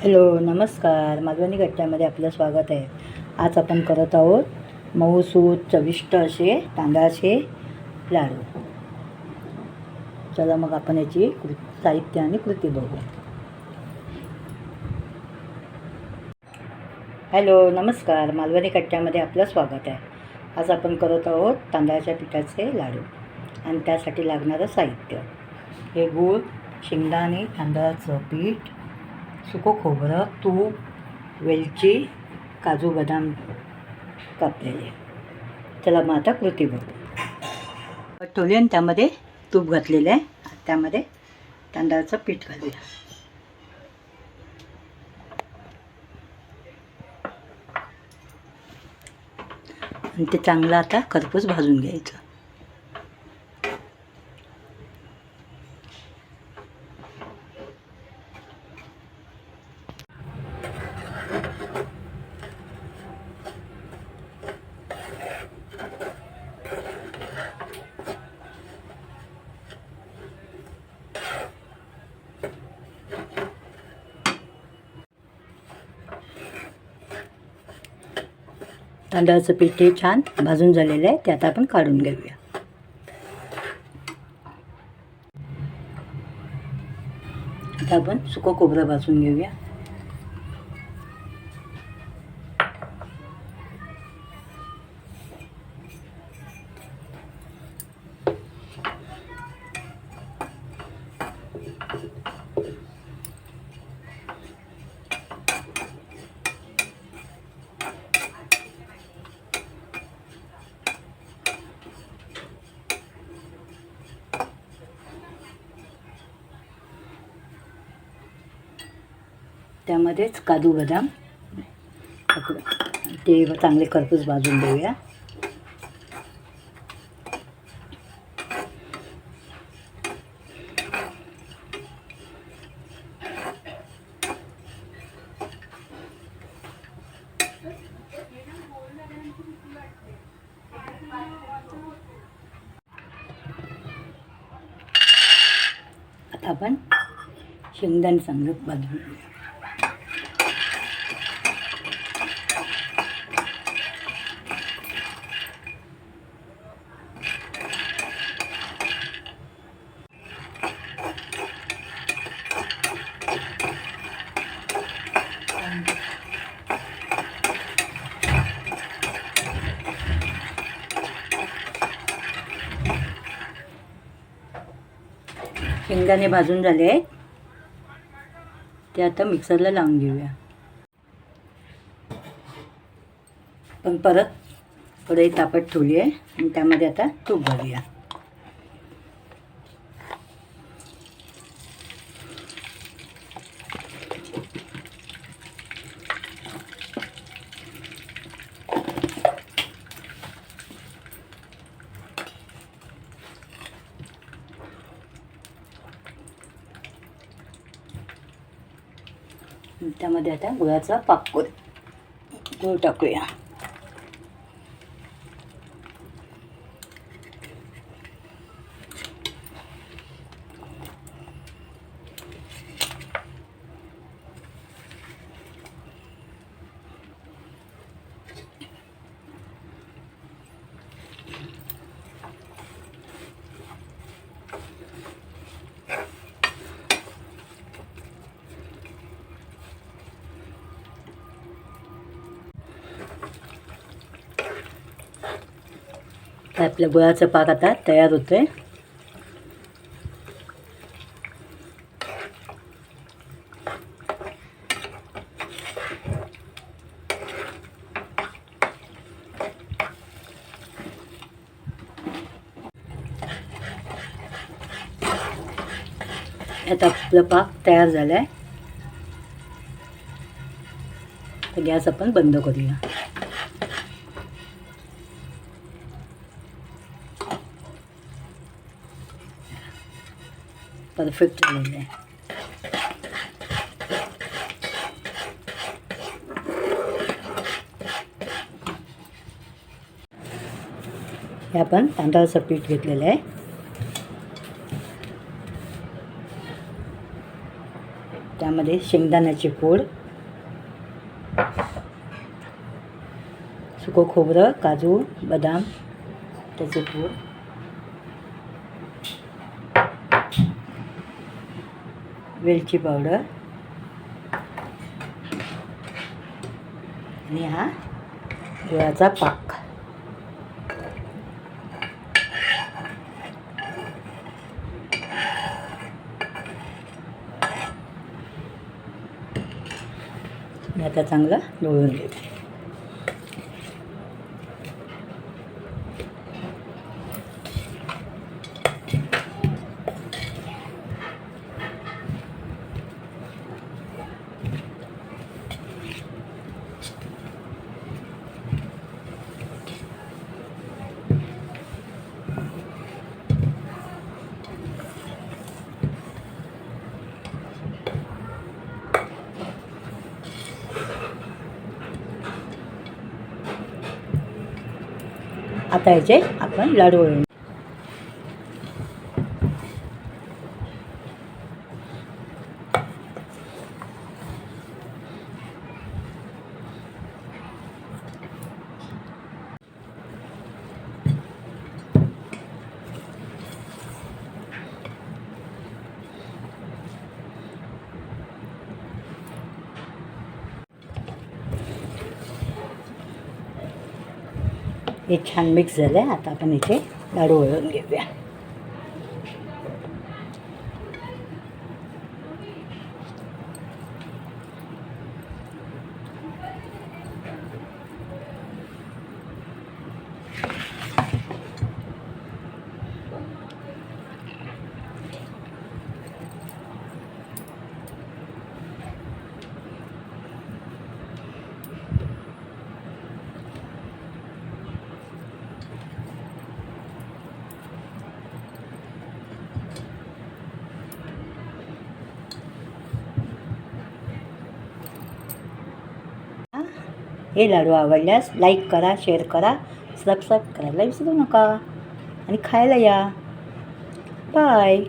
Hello नमस्कार. मालवणी गट्ट्यामध्ये आपलं स्वागत आहे. आज आपण करत आहोत मऊसूत चविष्ट असे तांदळाचे लाडू. चला मग आपण याची कृ साहित्य आणि कृती बघू हॅलो नमस्कार. मालवणी कट्ट्यामध्ये आपलं स्वागत आहे. आज आपण करत आहोत तांदळाच्या पिठाचे लाडू आणि त्यासाठी लागणारं साहित्य. हे गूळ शेंगदाणे तांदळाचं पीठ सुकं खोबरं तूप वेलची काजू बदाम कापलेले. चला मग आता कृती बघू. ठेवली आणि त्यामध्ये तूप घातलेलं आहे. त्यामध्ये तांदळाचं पीठ घालूया. आणि ते चांगलं आता खरपूस भाजून घ्यायचं. तांदळाचं पीठ हे छान भाजून झालेलं आहे ते आता आपण काढून घेऊया. आता आपण सुकं खोबरं भाजून घेऊया. त्यामध्येच काजू बदाम. ते चांगले खरपूस भाजून देऊया. आता आपण शेंगदाणे चांगलं भाजून शेंगदाणे भाजून झाले आहेत. ते आता मिक्सरला लावून घेऊया. पण परत कढई तापत ठेवली आहे आणि त्यामध्ये आता तूप घालूया. त्यामध्ये आता गुळाचा पाक करू गूळ टाकूया. तर आपल्या गुळाचा पाक आता तयार होतो आहे आता आपलं पाक तयार झाला आहे तर गॅस आपण बंद करूया. परफेक्ट झालेलं आहे हे आपण तांदळाचं पीठ घेतलेलं आहे त्यामध्ये शेंगदाण्याची पूड सुकं खोबरं काजू बदाम त्याचे पूड वेलची पावडर. आणि हा गुळाचा पाक. आता चांगलं ढवळून घेऊ आता याचे आपण लाडू वळून हे छान मिक्स झालं आहे आता आपण इथे लाडू वळून घेऊया. हे लाडू आवडल्यास लाईक करा शेअर करा सबस्क्राईब करायला विसरू नका. आणि खायला या. बाय